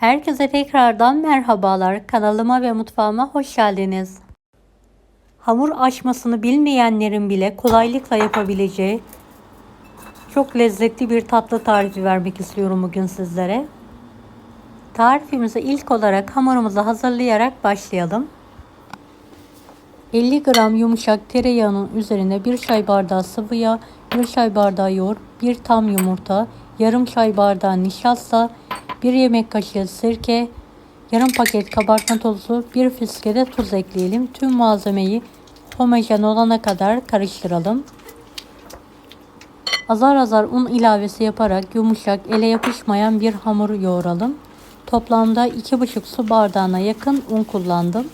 Herkese tekrardan merhabalar. Kanalıma ve mutfağıma hoş geldiniz. Hamur açmasını bilmeyenlerin bile kolaylıkla yapabileceği çok lezzetli bir tatlı tarifi vermek istiyorum bugün sizlere. Tarifimize ilk olarak hamurumuzu hazırlayarak başlayalım. 50 gram yumuşak tereyağının üzerine 1 çay bardağı sıvı yağ, 1 çay bardağı yoğurt, 1 tam yumurta, yarım çay bardağı nişasta, 1 yemek kaşığı sirke, yarım paket kabartma tozu, 1 fiske tuz ekleyelim. Tüm malzemeyi homojen olana kadar karıştıralım. Azar azar un ilavesi yaparak yumuşak, ele yapışmayan bir hamur yoğuralım. Toplamda 2,5 su bardağına yakın un kullandım.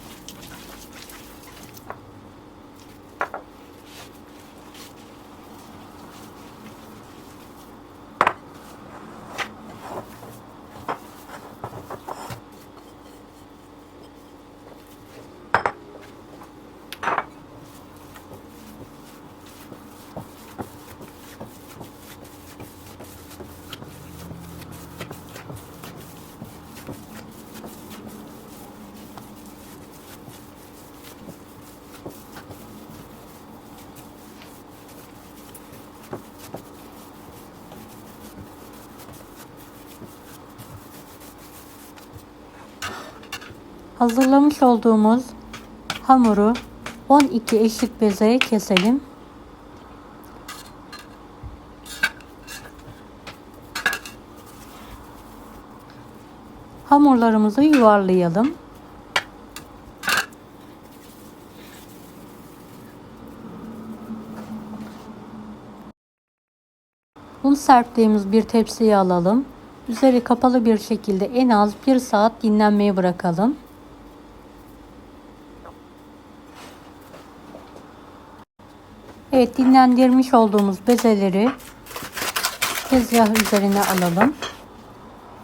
Hazırlamış olduğumuz hamuru 12 eşit bezeye keselim. Hamurlarımızı yuvarlayalım. Un serptiğimiz bir tepsiye alalım. Üzeri kapalı bir şekilde en az 1 saat dinlenmeye bırakalım. Evet dinlendirmiş olduğumuz bezeleri tezgah üzerine alalım.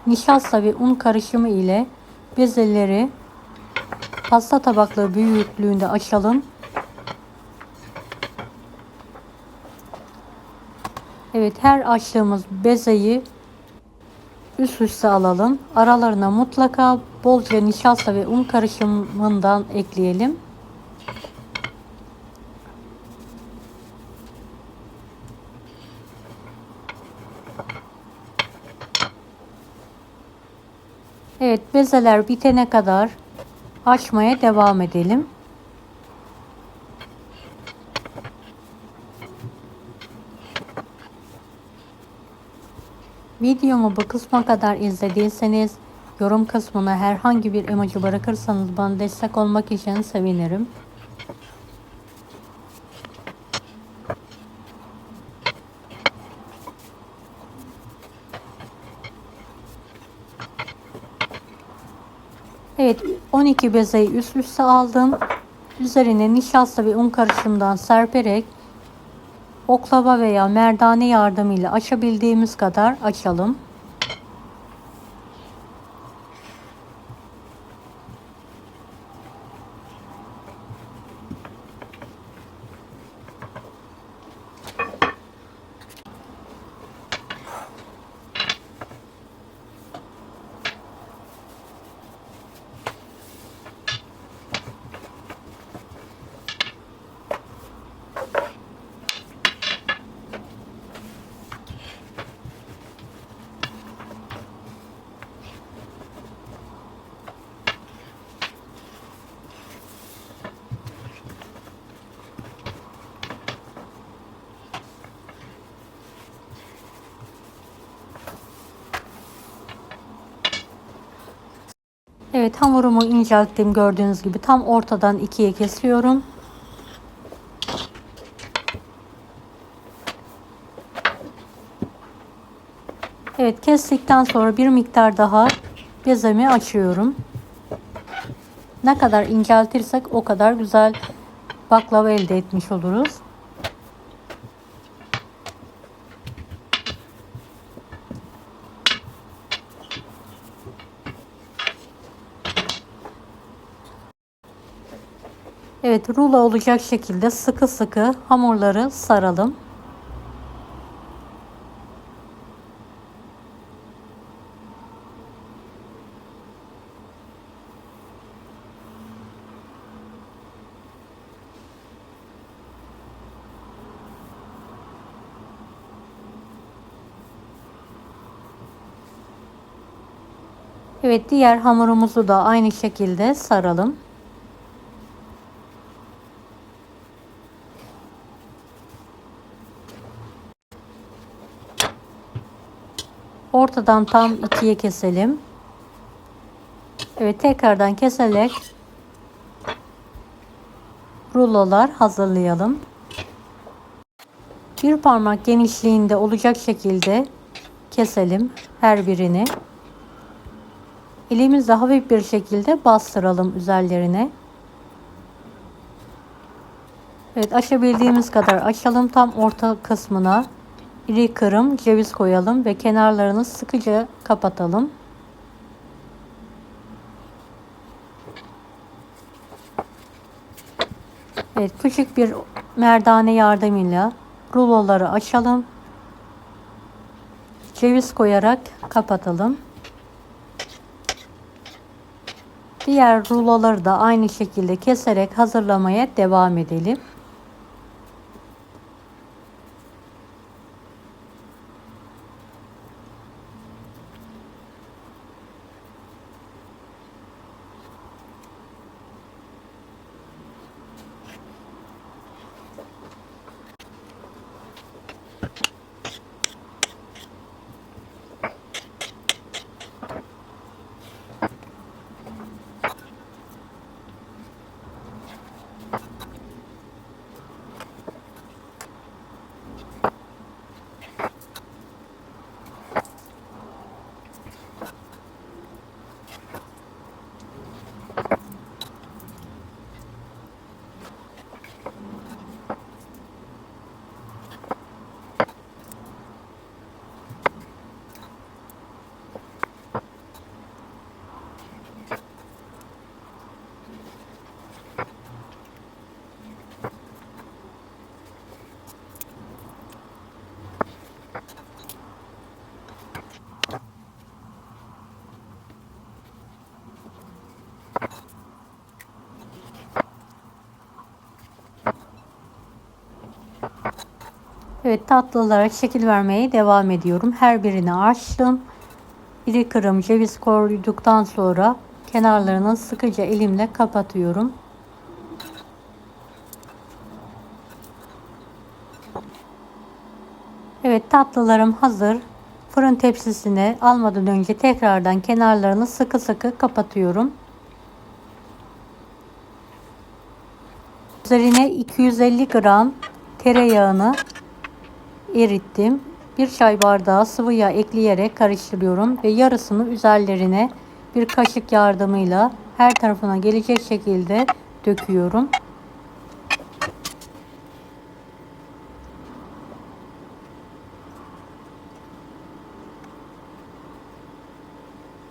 Nişasta ve un karışımı ile bezeleri pasta tabakları büyüklüğünde açalım. Evet her açtığımız bezeyi üst üste alalım. Aralarına mutlaka bolca nişasta ve un karışımından ekleyelim. Evet bezeler bitene kadar açmaya devam edelim. Videomu bu kısma kadar izlediyseniz yorum kısmına herhangi bir emoji bırakırsanız bana destek olmak için sevinirim. Evet 12 bezeyi üst üste aldım. Üzerine nişasta ve un karışımından serperek oklava veya merdane yardımıyla açabildiğimiz kadar açalım. Evet hamurumu incelttim gördüğünüz gibi tam ortadan ikiye kesiyorum. Evet kestikten sonra bir miktar daha bezemi açıyorum. Ne kadar inceltirsek o kadar güzel baklava elde etmiş oluruz. Evet rulo olacak şekilde sıkı sıkı hamurları saralım. Evet diğer hamurumuzu da aynı şekilde saralım. Ortadan tam ikiye keselim. Evet tekrardan keserek rulolar hazırlayalım. Bir parmak genişliğinde olacak şekilde keselim her birini. Elimizle hafif bir şekilde bastıralım üzerlerine. Evet aşabildiğimiz kadar açalım tam orta kısmına iri kırım ceviz koyalım ve kenarlarını sıkıca kapatalım. Evet küçük bir merdane yardımıyla ruloları açalım. Ceviz koyarak kapatalım. Diğer ruloları da aynı şekilde keserek hazırlamaya devam edelim. Evet tatlılara şekil vermeye devam ediyorum. Her birini açtım. İri kırım ceviz koyduktan sonra kenarlarını sıkıca elimle kapatıyorum. Evet tatlılarım hazır. Fırın tepsisine almadan önce tekrardan kenarlarını sıkı sıkı kapatıyorum. Üzerine 250 gram tereyağını erittim. Bir çay bardağı sıvı yağ ekleyerek karıştırıyorum ve yarısını üzerlerine bir kaşık yardımıyla her tarafına gelecek şekilde döküyorum.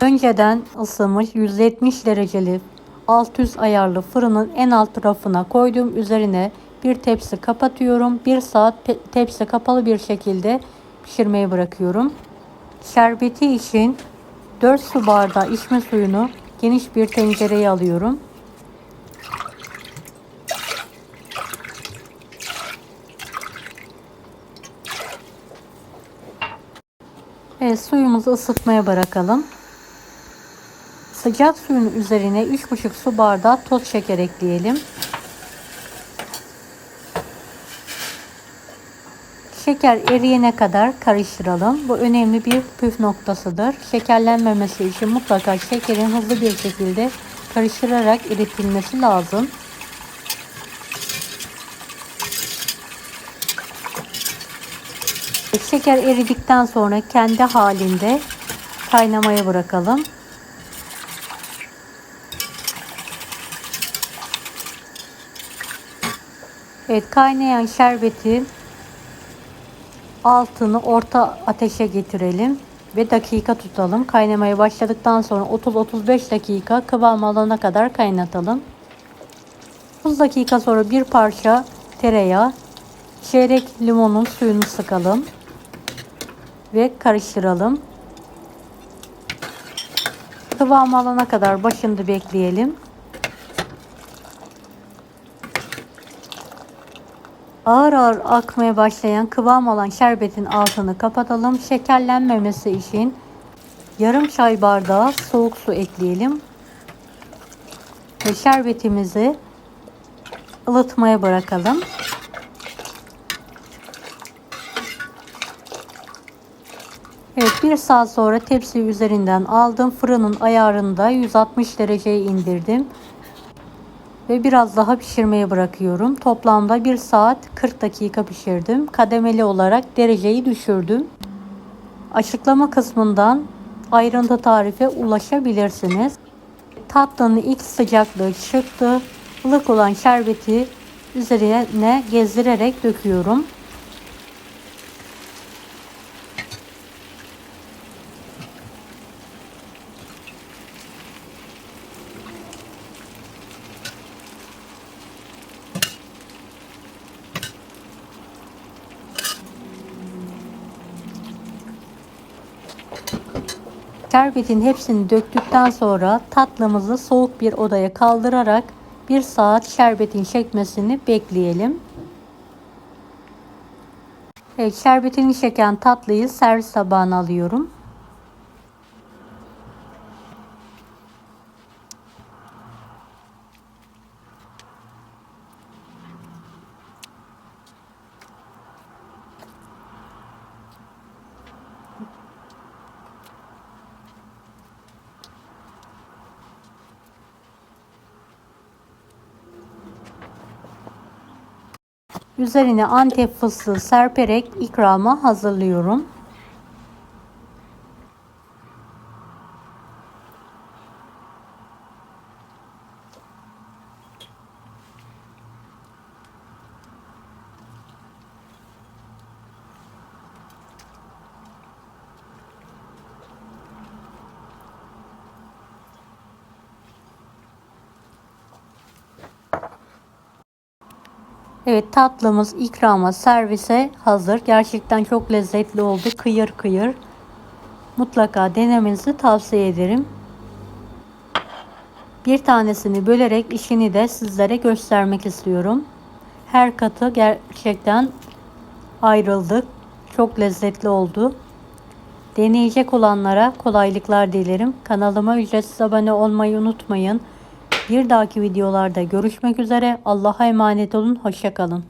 Önceden ısınmış 170 dereceli alt üst ayarlı fırının en alt rafına koydum. Üzerine bir tepsi kapatıyorum. Bir saat tepsi kapalı bir şekilde pişirmeye bırakıyorum. Şerbeti için 4 su bardağı içme suyunu geniş bir tencereye alıyorum. Evet suyumuzu ısıtmaya bırakalım. Sıcak suyun üzerine 3,5 su bardağı toz şeker ekleyelim. Şeker eriyene kadar karıştıralım. Bu önemli bir püf noktasıdır. Şekerlenmemesi için mutlaka şekerin hızlı bir şekilde karıştırarak eritilmesi lazım. Şeker eridikten sonra kendi halinde kaynamaya bırakalım. Evet kaynayan şerbeti altını orta ateşe getirelim ve dakika tutalım. Kaynamaya başladıktan sonra 30-35 dakika kıvam alana kadar kaynatalım. 30 dakika sonra bir parça tereyağı, çeyrek limonun suyunu sıkalım ve karıştıralım. Kıvam alana kadar başında bekleyelim. Ağır ağır akmaya başlayan kıvam alan şerbetin altını kapatalım. Şekerlenmemesi için Yarım çay bardağı soğuk su ekleyelim. Ve şerbetimizi ılıtmaya bırakalım. Evet bir saat sonra tepsi üzerinden aldım. Fırının ayarını da 160 dereceye indirdim. Ve biraz daha pişirmeye bırakıyorum. Toplamda 1 saat 40 dakika pişirdim. Kademeli olarak dereceyi düşürdüm. Açıklama kısmından ayrıntı tarife ulaşabilirsiniz. Tatlının ilk sıcaklığı çıktı. Ilık olan şerbeti üzerine gezdirerek döküyorum. Şerbetin hepsini döktükten sonra tatlımızı soğuk bir odaya kaldırarak bir saat şerbetin çekmesini bekleyelim. Evet, şerbetini çeken tatlıyı servis tabağına alıyorum. Üzerine antep fıstığı serperek ikrama hazırlıyorum. Evet tatlımız ikrama servise hazır. Gerçekten çok lezzetli oldu. Kıyır kıyır. Mutlaka denemenizi tavsiye ederim. Bir tanesini bölerek işini de sizlere göstermek istiyorum. Her katı gerçekten ayrıldı. Çok lezzetli oldu. Deneyecek olanlara kolaylıklar dilerim. Kanalıma ücretsiz abone olmayı unutmayın. Bir dahaki videolarda görüşmek üzere. Allah'a emanet olun. Hoşçakalın.